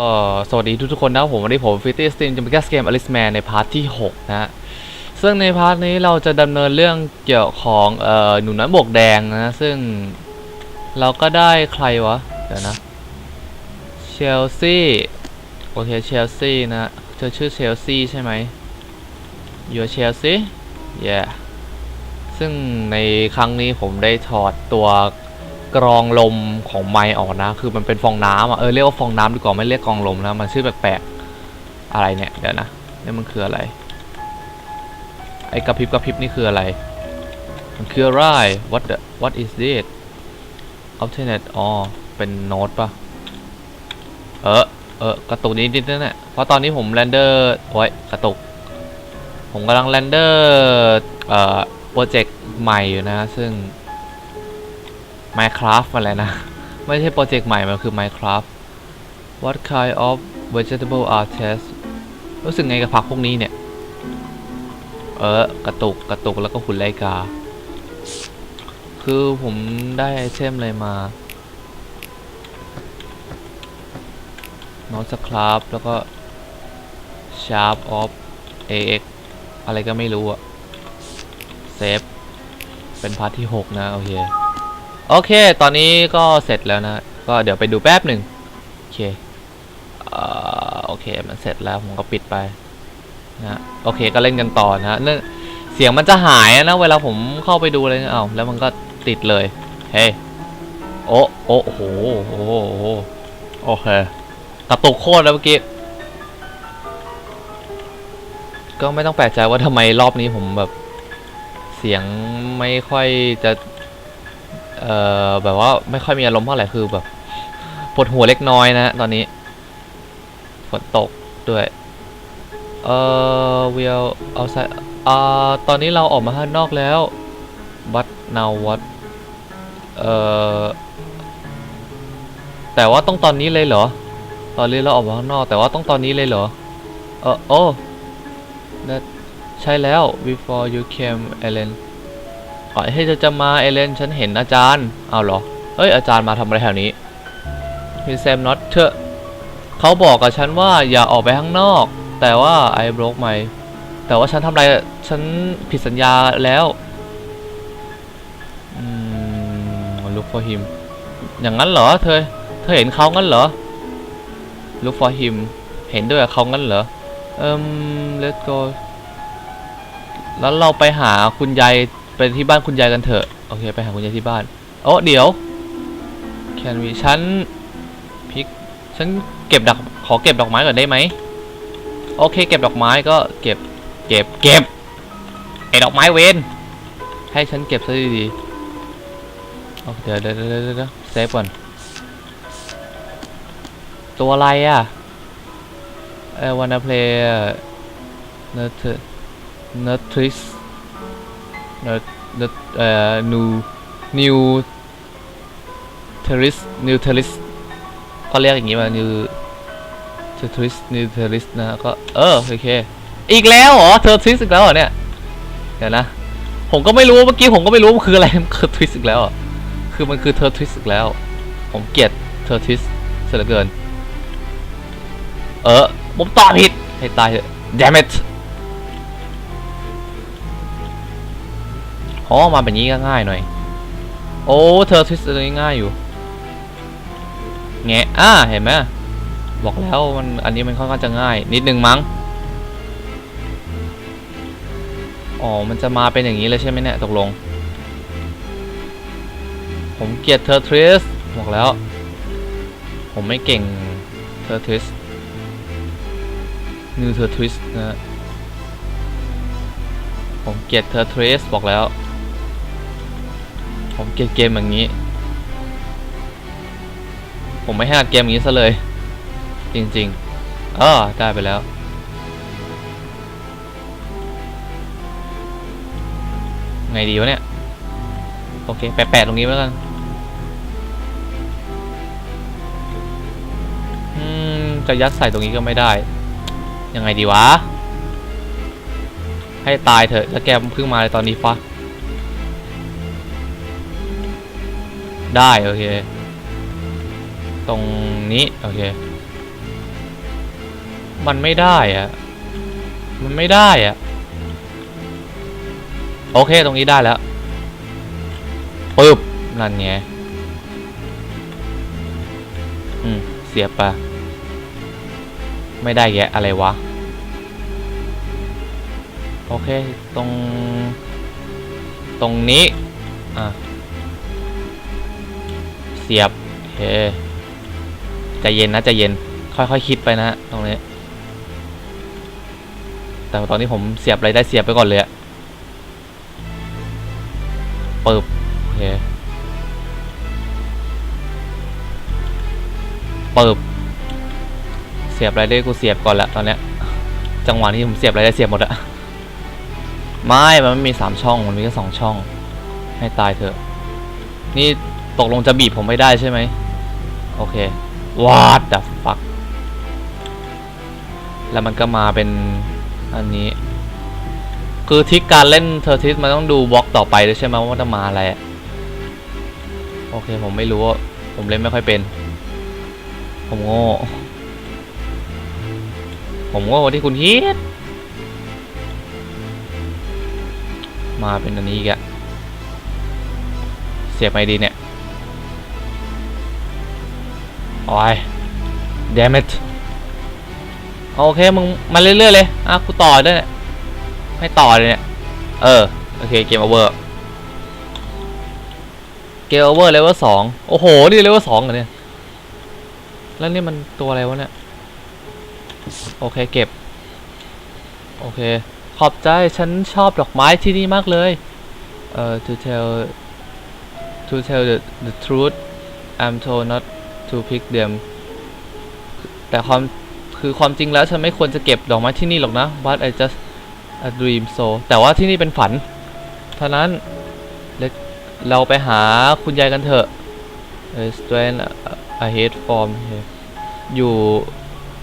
ก็สวัสดีทุกๆคนนะครับผมวันนี้ผมฟิตตี้สตรีมจะมาแก้เกมอลิสแมนในพาร์ทที่ 6นะฮะซึ่งในพาร์ทนี้เราจะดำเนินเรื่องเกี่ยวของเอ่อหนูน้อยบวกแดงนะซึ่งเราก็ได้ใครวะ เดี๋ยวนะเชลซีโอเคเชลซีนะเธอชื่อเชลซีใช่ไหม you Chelsea yeah ซึ่งในครั้งนี้ผมได้ถอดตัว กรองลมของไมค์ออกนะ คือมันเป็นฟองน้ำอะเออเรียกว่าฟองน้ำดีกว่าไม่เรียกกรองลมนะมันชื่อแปลกๆอะไรเนี่ยเดี๋ยวนะนี่มันคืออะไร ไอ้กระพริบกระพริบนี่คืออะไร มันคืออะไร what the what is this alternate อ๋อเป็นโน้ตปะเออเออกระตุกนิดนิดนั่นแหละเพราะตอนนี้ผมเรนเดอร์โอ้ยกระตุก ผมกำลังเรนเดอร์เอ่อโปรเจกต์ใหม่อยู่นะ ซึ่ง Minecraft อะไรนะ ไม่ใช่โปรเจกต์ใหม่ มันคือ Minecraft What kind of vegetable are test รู้สึกไงกับผักพวกนี้เนี่ย เออกระตุกกระตุกแล้วก็หุ่นไลกา คือผมได้ไอเทมอะไรมา n o t สครับแล้วก็ sharp of ax อะไรก็ไม่รู้อะเซฟ เป็นพาร์ทที่ 6 นะ โอเค โอเค ตอนนี้ก็เสร็จแล้วนะ ก็เดี๋ยวไปดูแป๊บหนึ่งโอเคเอ่อโอเค มันเสร็จแล้วผมก็ปิดไปนะโอเคก็เล่นกันต่อนะเนื่องเสียงมันจะหายนะ เวลาผมเข้าไปดูเลยนะเอ้าแล้วมันก็ติดเลยเฮ้ยโอ้โอ้โหโอ้โหโอ้โหโอเคกระตุกโคตรแล้วเมื่อกี้ก็ไม่ต้องแปลกใจว่าทำไมรอบนี้ผมแบบ เสียงไม่ค่อยจะ เอ่อแบบว่าไม่ค่อยมีอารมณ์เท่าไหร่คือแบบปวดหัวเล็กน้อยนะตอนนี้ฝนตกด้วยเอ่อ we'll outside อ่าตอนนี้เราออกมาข้างนอกแล้ว but now what เอ่อแต่ว่าต้องตอนนี้เลยเหรอ ตอนนี้เราออกมาข้างนอก แต่ว่าต้องตอนนี้เลยเหรอ เออโอ้ that ใช่แล้ว before you came Ellen ก่อนที่จะจะมาเอเลนฉันเห็นอาจารย์เอาเหรอเฮ้ยอาจารย์มาทำอะไรแถวนี้พี่แซมน็อตเถอะเขาบอกกับฉันว่าอย่าออกไปข้างนอก แต่ว่าไอ้บล็อกไม่แต่ว่าฉันทำอะไรฉันผิดสัญญาแล้วอืม look for him อย่างนั้นเหรอเธอ เธอเห็นเขางั้นเหรอ look for him เห็นด้วยกับเขางั้นเหรอเอืม let's go แล้วเราไปหาคุณยาย ไปที่บ้านคุณยายกันเถอะ โอเค ไปหาคุณยายที่บ้าน โอ้เดี๋ยว can we ฉันพิก ฉันเก็บดอก ขอเก็บดอกไม้ก่อนได้ไหม โอเค เก็บดอกไม้ก็เก็บ เก็บ เก็บ ไอ้ดอกไม้เวนให้ฉันเก็บซะดีๆเดี๋ยวเดี๋ยวเดี๋ยวเดี๋ยวเซฟก่อน ตัวอะไรอะเออ wanna play เนอร์เนอร์ทริส ร์เอ่อ new new terrorist new terrorist ก็เรียกอย่างงี้ว่า new terrorist new terrorist นะก็เออโอเค อีกแล้วเหรอ terrorist อีกแล้วเหรอเนี่ย เดี๋ยวนะ ผมก็ไม่รู้เมื่อกี้ผมก็ไม่รู้มันคืออะไรมันคือ twist อีกแล้วคือมันคือ terrorist อีกแล้ว ผมเกลียด terrorist เสียเหลือเกิน เออผมตอบผิดให้ตายเถอะ damn it อ๋อมาแบบนี้ก็ง่ายหน่อย โอ้ เธอทวิสต์ตัวนี้ง่ายอยู่แงะอ่าเห็นไหมบอกแล้วมันอันนี้มันค่อนข้างจะง่าย นิดนึงมั้งอ๋อ มันจะมาเป็นอย่างนี้เลยใช่ไหมเนี่ยตกลง ผมเกลียดเธอทริสบอกแล้ว ผมไม่เก่งเธอทริสนิวเธอทริสนะผมเกลียดเธอทริสบอกแล้ว ผมเกลียดเกมอย่างนี้ ผมไม่ให้อัดเกมอย่างนี้ซะเลย จริงๆเออได้ไปแล้ว ไงดีวะเนี่ย โอเค แปะๆตรงนี้แล้วกันอืมจะยัดใส่ตรงนี้ก็ไม่ได้ ยังไงดีวะ ให้ตายเถอะแล้วแกเพิ่งมาในตอนนี้ฟะ ได้ โอเค ตรงนี้ โอเค มันไม่ได้อะมันไม่ได้อะโอเค ตรงนี้ได้แล้วปึ๊บนั่นไงอืม เสียบไปไม่ได้แยะอะไรวะ โอเค ตรง ตรงนี้ อะ สียบโอเคใจเย็นนะใจเย็น ค่อยๆคคิดไปนะตรงนี้ แต่ตอนนี้ผมเสียบอะไรได้เสียบไปก่อนเลยอะปึบโอเคปึบเสียบอะไรได้กูเสียบก่อนละตอนเนี้ย จังหวะนี้ผมเสียบอะไรได้เสียบหมดอะไม่ มันไม่มีสามช่อง มันมีแค่สองช่อง ให้ตายเถอะ นี่ ตกลงจะบีบผมไม่ได้ใช่ไหมโอเค what the fuck แล้วมันก็มาเป็นอันนี้ คือทริกการเล่นเทอร์ทิสมันต้องดูบล็อกต่อไปด้วยใช่ไหมว่าจะมาอะไรโอเคผมไม่รู้ว่าผมเล่นไม่ค่อยเป็น ผมโง่ ผมโง่ที่คุณคิดมาเป็นอันนี้อีกเสียไงดีเนี่ย โอ้ย damn it โอเค มึงมาเรื่อยๆเลย อะกูต่อด้วยเนี่ยให้ต่อเลยเนี่ย เออ โอเค เกมโอเวอร์ เกมโอเวอร์เลเวลสองโอ้โห นี่เลเวลสองเหรอเนี่ย แล้วนี่มันตัวอะไรวะเนี่ย โอเค เก็บ โอเค ขอบใจ ฉันชอบดอกไม้ที่นี่มากเลย เอ่อ to tell to tell the the truth I'm told not to pick them แต่ความคือความจริงแล้วฉันไม่ควรจะเก็บดอกไม้ที่นี่หรอกนะ but I just a dream so แต่ว่าที่นี่เป็นฝันเท่านั้น Let เราไปหาคุณยายกันเถอะ strain I hate from here อยู่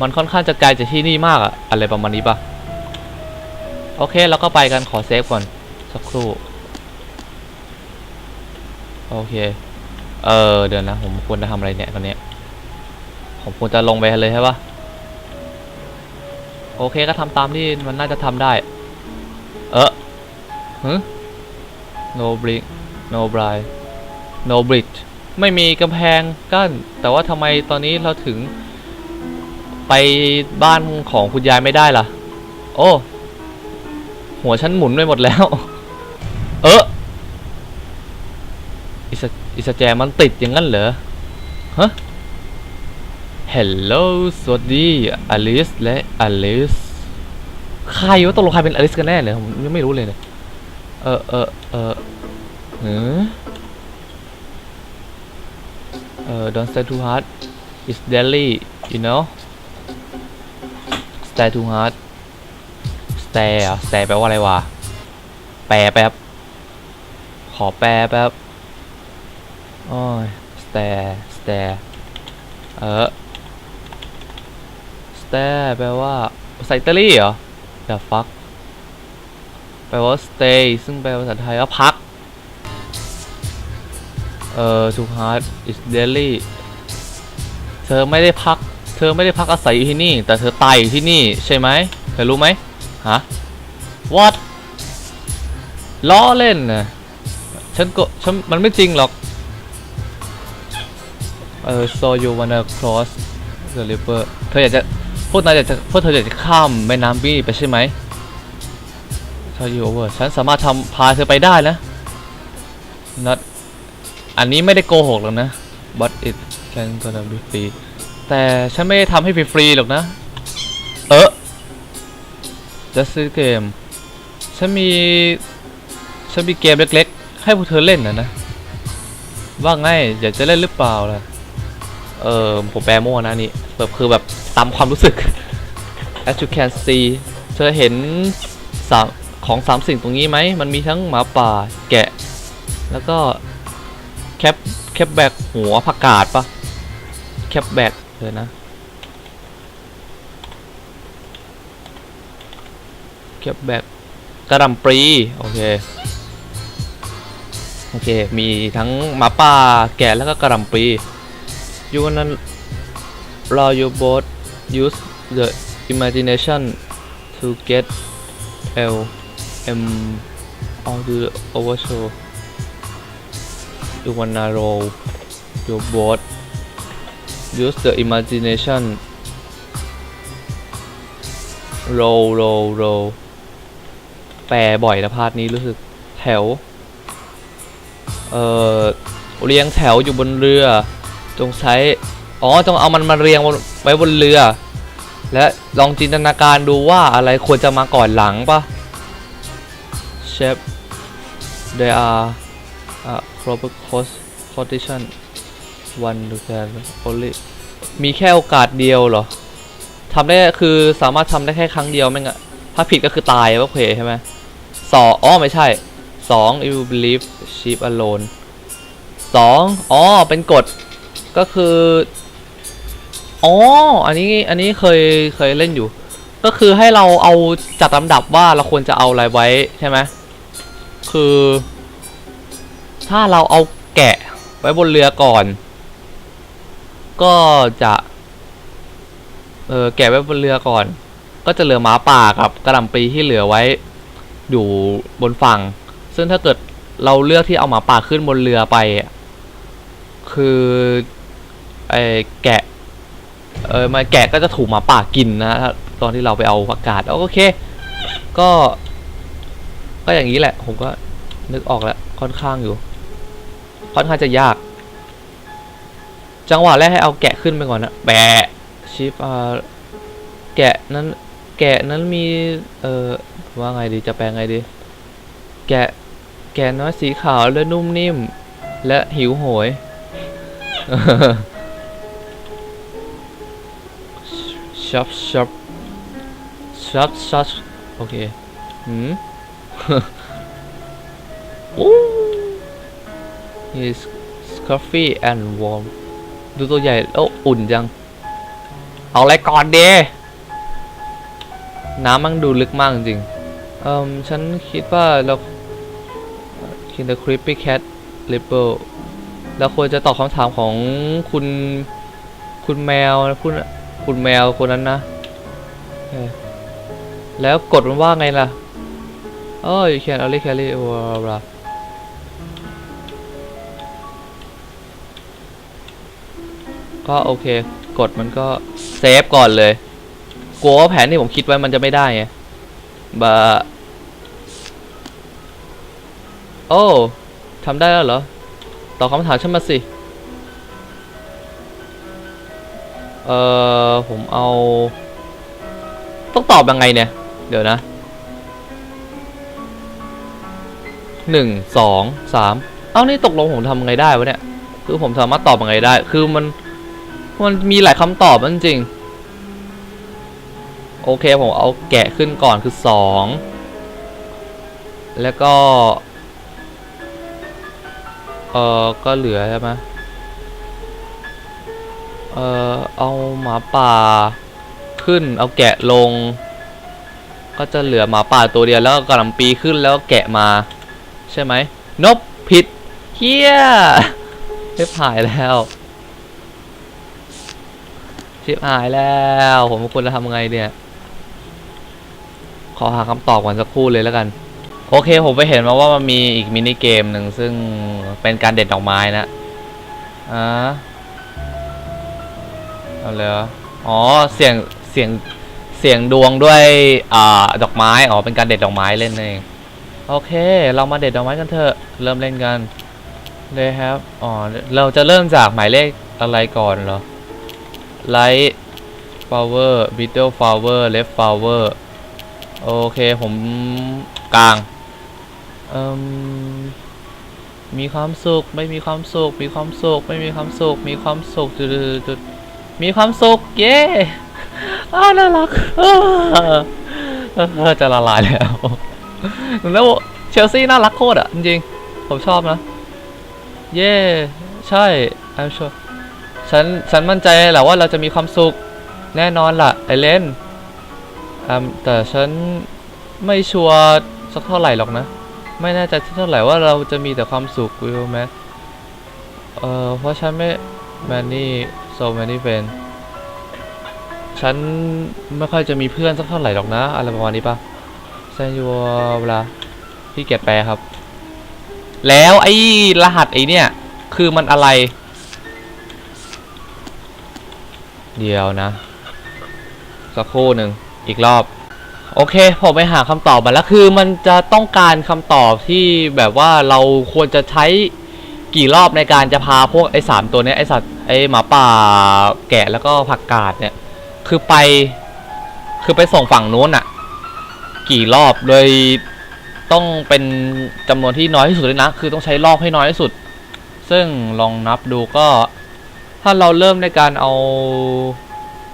มันค่อนข้างจะไกลจากที่นี่มากอะอะไรประมาณนี้ปะโอเคแล้วก็ไปกันขอเซฟก่อน สักครู่ โอเค เออเดี๋ยวนะ ผมควรจะทำอะไรเนี่ยตอนนี้ผมควรจะลงไปเลยใช่ปะโอเคก็ทำตามที่มันน่าจะทำได้ เออฮึ no brick no bright no bridge ไม่มีกำแพงกั้น แต่ว่าทำไมตอนนี้เราถึง ไปบ้านของคุณยายไม่ได้ล่ะ โอ้ หัวฉันหมุนไปหมดแล้ว สอิสแจมันติดอย่างนั้นเหรอฮะ Hello สวัสดีอลิสและอลิสใครวะตกลงใครเป็นอลิสกันแน่เลยผมยังไม่รู้เลยเนี่ยเออเออเออเออเออ don't stay too hard it's deadly you know stay too hard stay อะ stay แปลว่าอะไรวะ แปลแป๊บ ขอแปลแป๊บ โอ้ย stay stay เออ stay แปลว่าภาษาอิตาลีเหรอ the fuck แปลว่า stay ซึ่งแปลภาษาไทยว่าพัก เอ่อ too hard is daily เธอไม่ได้พัก เธอไม่ได้พักอาศัยอยู่ที่นี่ แต่เธอตายอยู่ที่นี่ใช่ไหม เธอรู้ไหมฮะ what ล้อเล่นนะฉันก็ฉันมันไม่จริงหรอก เออ so you wanna cross the river เธออยากจะพวกนายอยากจะพวกเธออยากจะข้ามแม่น้ำบี้ไปใช่ไหม tell you over ฉันสามารถทำพาเธอไปได้นะ not อันนี้ไม่ได้โกหกหรอกนะ but it can gonna be free แต่ฉันไม่ได้ทำให้ฟรีๆหรอกนะ เออ just a game ฉันมี ฉันมีเกมเล็กๆ ให้พวกเธอเล่นนะนะ ว่าไงอยากจะเล่นหรือเปล่าล่ะ เออผมแปลมั่วนะนี่แบบคือแบบตามความรู้สึก as you can see เธอเห็นสามของสามสิ่งตรงนี้ไหม มันมีทั้งหมาป่าแกะ แล้วก็แคปแคปแบกหัวผักกาดปะแคปแบกเดี๋ยนะแคปแบกกระหลำปรี โอเค โอเค มีทั้งหมาป่าแกะแล้วก็กระหลำปรี you wanna รอ you both use the imagination to get L M all to the overshow you wanna roll your boat use the imagination roll roll roll แปลบ่อยนะพาร์ทนี้รู้สึกแถว เอ่อ เรียงแถวอยู่บนเรือ จงใช้ อ๋อ จงเอามันมาเรียงไว้บนเรือ และลองจินตนาการดูว่าอะไรควรจะมาก่อนหลังปะ Chef there are a proper course condition one to can only มีแค่โอกาสเดียวเหรอทำได้คือสามารถทำได้แค่ครั้งเดียวไม่งั้นถ้าผิดก็คือตายโอเคใช่ไหมสองอ๋อไม่ใช่สอง you believe sheep alone สองอ๋อ เป็นกฎ ก็คืออ๋ออันนี้อันนี้เคยเคยเล่นอยู่ ก็คือให้เราเอาจัดลำดับว่าเราควรจะเอาอะไรไว้ใช่ไหมคือ ถ้าเราเอาแกะไว้บนเรือก่อน ก็จะเออแกะไว้บนเรือก่อน ก็จะเหลือหมาป่ากับกระลำปีที่เหลือไว้ อยู่บนฝั่ง ซึ่งถ้าเกิดเราเลือกที่เอาหมาป่าขึ้นบนเรือไป คือ ไอ้แกะเออมาแกะก็จะถูกหมาป่ากินนะตอนที่เราไปเอาอากาศโอเค ก็ ก็อย่างนี้แหละ ผมก็นึกออกแล้วค่อนข้างอยู่ ค่อนข้างจะยาก จังหวะแรกให้เอาแกะขึ้นไปก่อนนะแบะชิปอ่าแกะนั้น แกะนั้นมี เออว่าไงดีจะแปลไงดี แกะ แกะน้อยสีขาวและนุ่มนิ่ม และหิวโหย ช็อปช็อปช็อปช็อปโอเคหืมโอ้ is coffee and warm ดูตัวใหญ่โอ้อุ่นจัง เอาอะไรก่อนเดน้ำมันดูลึกมากจริงเอ่มฉันคิดว่าเราคิน the creepy cat label เราควรจะตอบคำถามของคุณ คุณแมวคุณ คุณแมวคนนั้นนะแล้วกดมันว่าไงล่ะโอ้ย can only carry บลาบลาก็โอเค กดมันก็เซฟก่อนเลยกลัวว่าแผนที่ผมคิดไว้มันจะไม่ได้ไงบะโอ้ทำได้แล้วเหรอ ตอบคำถามฉันมาสิ เอ่อผมเอา ต้องตอบยังไงเนี่ย เดี๋ยวนะหนึ่งสองสามเอ้านี่ตกลงผมทำไงได้วะเนี่ย คือผมสามารถตอบยังไงได้ คือมัน มันมีหลายคำตอบจริงโอเค ผมเอาแกะขึ้นก่อนคือสองแล้วก็ เออก็เหลือใช่ไหม เออเอาหมาป่าขึ้น เอาแกะลง ก็จะเหลือหมาป่าตัวเดียวแล้วก็กระหล่ำปีขึ้นแล้วแกะมา ใช่ไหมนบผิดเฮียชิบหายแล้วชิบหายแล้ว ผมควรจะทำไงเนี่ย ขอหาคำตอบก่อนสักครู่เลยแล้วกัน โอเคผมไปเห็นมาว่ามันมีอีกมินิเกมหนึ่งซึ่งเป็นการเด็ดดอกไม้นะอ่า เอาเลยเหรออ๋อ เสียง เสียง เสียงดวงด้วย อ่า ดอกไม้ อ๋อ เป็นการเด็ดดอกไม้เล่นนั่นเอง โอเค เรามาเด็ดดอกไม้กันเถอะ เริ่มเล่นกัน เลยครับ อ๋อ เราจะเริ่มจากหมายเลขอะไรก่อนเหรอ light flower middle flower left flower โอเค ผมกลาง เอ่มมีความสุข ไม่มีความสุข มีความสุข ไม่มีความสุข มีความสุขจุดจุด มีความสุข เย้อ้าวน่ารักเออเออจะละลายแล้ว แล้วเชลซีน่ารักโคตรอะ จริงๆ ผมชอบนะ เย้ ใช่ I'm sure ฉัน ฉันมั่นใจแหละว่าเราจะมีความสุข แน่นอนล่ะ ไอเลนอืมแต่ฉันไม่ชัวร์สักเท่าไหร่หรอกนะ ไม่แน่ใจสักเท่าไหร่ว่าเราจะมีแต่ความสุขวิวแมเอ่อเพราะฉันไม่ many so many friends ฉันไม่ค่อยจะมีเพื่อนสักเท่าไหร่หรอกนะ อะไรประมาณนี้ปะเซนยูเวลาพี่เกียรแปลครับ แล้วไอ้รหัสไอ้เนี่ย คือมันอะไร เดียวนะ สักครู่หนึ่งอีกรอบ โอเค ผมไปหาคำตอบมาแล้ว คือมันจะต้องการคำตอบที่แบบว่าเราควรจะใช้กี่รอบในการจะพาพวกไอ้สามตัวนี้ไอ้สัตว์ ไอหมาป่าแกะแล้วก็ผักกาดเนี่ย คือไป คือไปส่งฝั่งนู้นอะกี่รอบโดยต้องเป็นจำนวนที่น้อยที่สุดเลยนะ คือต้องใช้รอบให้น้อยที่สุด ซึ่งลองนับดูก็ ถ้าเราเริ่มในการเอา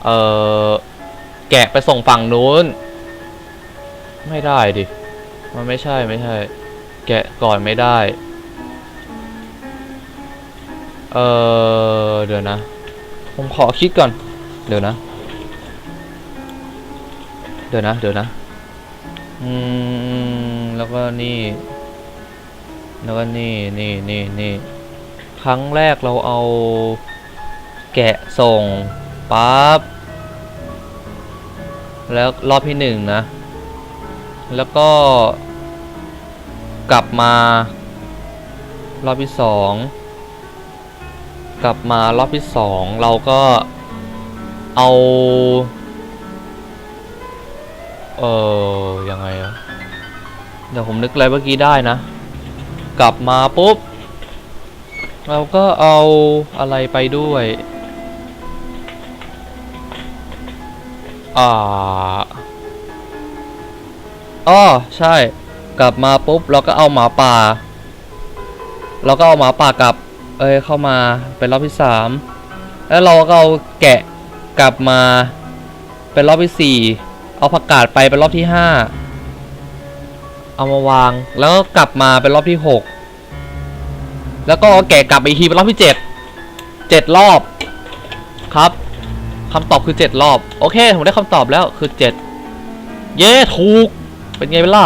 เอ่อ แกะไปส่งฝั่งนู้น ไม่ได้ดิ มันไม่ใช่ไม่ใช่ แกะก่อนไม่ได้ เออเดี๋ยวนะ ผมขอคิดก่อน เดี๋ยวนะ เดี๋ยวนะ เดี๋ยวนะ อืม แล้วก็นี่ แล้วก็นี่ นี่นี่นี่ ครั้งแรกเราเอาแกะส่งปั๊บ แล้วรอบที่หนึ่งนะ แล้วก็ กลับมา รอบที่สอง กลับมารอบที่สองเราก็เอาเออยังไงอะเดี๋ยวผมนึกอะไรเมื่อกี้ได้นะ กลับมาปุ๊บ เราก็เอาอะไรไปด้วย อ่าอ้อใช่ กลับมาปุ๊บ เราก็เอาหมาป่า เราก็เอาหมาป่ากลับ อ้ยเข้ามาเป็นรอบที่สามแล้วเราก็เอาแกะกลับมาเป็นรอบที่สี่เอาผักกาดไปเป็นรอบที่ห้าเอามาวางแล้วก็กลับมาเป็นรอบที่หกแล้วก็เอาแกะกลับไปอีกทีเป็นรอบที่เจ็ดเจ็ดรอบครับคำตอบคือเจ็ดรอบ โอเคผมได้คำตอบแล้วคือเจ็ดเย้ถูกเป็นไงเปนล่ะ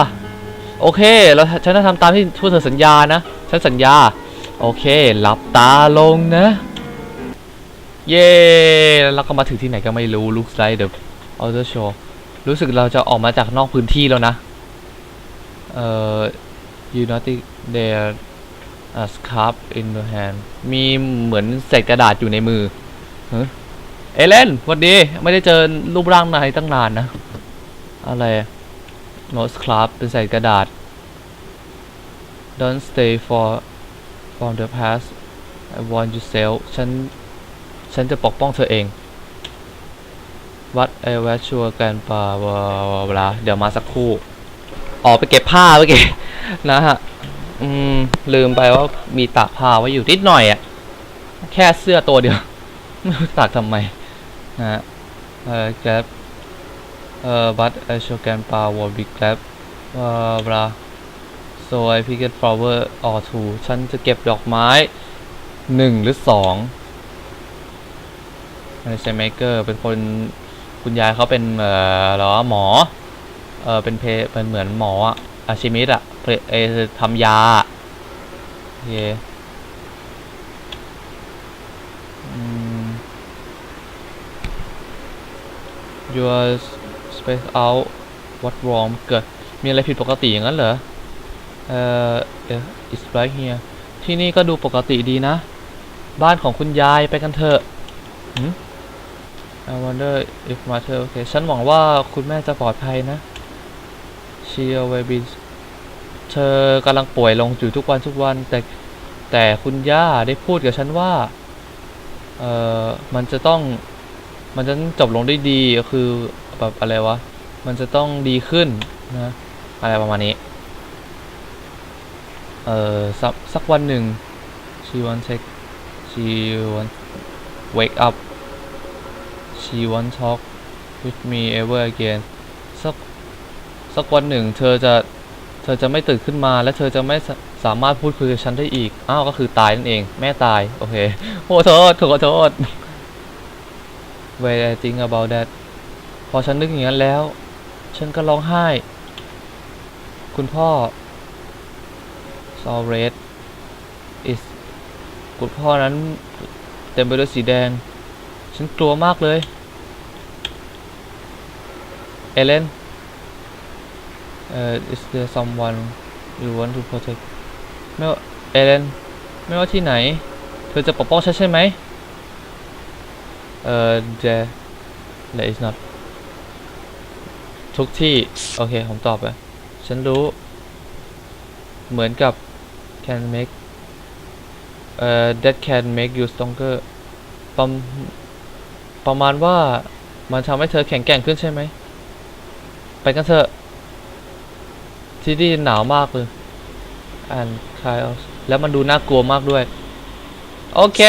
โอเคแล้วฉันจะทำตามที่ทูตเธอสัญญานะฉันสัญญา โอเค หลับตาลงนะ เย้แล้วก็มาถึงที่ไหนก็ไม่รู้ looks like the outer shore รู้สึกเราจะออกมาจากนอกพื้นที่แล้วนะ เอ่อ you notice there a scarf in the hand มีเหมือนเศษกระดาษอยู่ในมือเฮ้เอเลนสวัสดี ไม่ได้เจอรูปร่างนายตั้งนานนะ อะไร note scarf เป็นเศษกระดาษ don't stay for from the past I want you self ฉัน ฉันจะปกป้องเธอเอง วัดไอวัดชัวกันปาบลาบลาเดี๋ยวมาสักครู่ ออกไปเก็บผ้าเมื่อกี้นะฮะ อืม ลืมไปว่ามีตากผ้าไว้อยู่นิดหน่อยอะ่ะ แค่เสื้อตัวเดียว ไม่รู้ตากทำไม นะฮะ เออแกร็บเอ่อ but I show can power big grab บลา บลา so I pick it flower or two ฉันจะเก็บดอกไม้หนึ่งหรือสองไม่ใช่ maker เป็นคนคุณยายเขาเป็นเอ่อเหรอหมอเออเป็นเพเป็นเหมือนหมออะอาชิมิตอะเพเอทำยาเคอืม your space out what wrong เกิด มีอะไรผิดปกติอย่างนั้นเหรอ เอ่อเดี๋ยว it's right here ที่นี่ก็ดูปกติดีนะ บ้านของคุณยายไปกันเถอะหืม I wonder if mother okay ฉันหวังว่าคุณแม่จะปลอดภัยนะ she will be เธอกำลังป่วยลงอยู่ทุกวันทุกวัน แต่แต่คุณย่าได้พูดกับฉันว่า เอ่อ มันจะต้อง มันจะจบลงได้ดี คือแบบอะไรวะ มันจะต้องดีขึ้นนะ อะไรประมาณนี้ เอ่อสักสักวันหนึ่ง she want take she want wake up she want talk with me ever again สักสักวันหนึ่ง เธอจะเธอจะไม่ตื่นขึ้นมา และเธอจะไม่สามารถพูดคุยกับฉันได้อีก อ้าว ก็คือตายนั่นเอง แม่ตาย โอเคโอ้โทษขอโทษ When I think about that พอฉันนึกอย่างนั้นแล้ว ฉันก็ร้องไห้ คุณพ่อ ซอเรส is คุณพ่อนั้น เต็มไปด้วยสีแดง ฉันกลัวมากเลย เอเลนเอ่อ is there someone you want to protect ไม่ว่าเอเลนไม่ว่าที่ไหน เธอจะปกป้องฉันใช่ไหมเอ่อ there there is not ทุกที่ โอเค ผมตอบไป ฉันรู้ เหมือนกับ can make เอ่อ that can make you stronger ประมประมาณว่ามันทำให้เธอแข็งแกร่งขึ้นใช่ไหม ไปกันเถอะ ที่นี่หนาวมากเลย and chaos แล้วมันดูน่ากลัวมากด้วย โอเค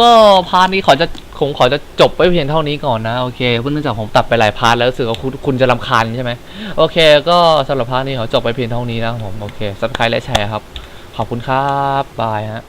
ก็พาร์ทนี้ขอจะ ผมขอจะจบไว้เพียงเท่านี้ก่อนนะ โอเคเพราะเนื่องจากผมตัดไปหลายพาร์ทแล้วรู้สึกว่าคุณคุณจะรำคาญใช่ไหมโอเค ก็สำหรับพาร์ทนี้ขอจบไปเพียงเท่านี้นะผมโอเคสับสไครต์และแชร์ครับ ขอบคุณครับบายฮะ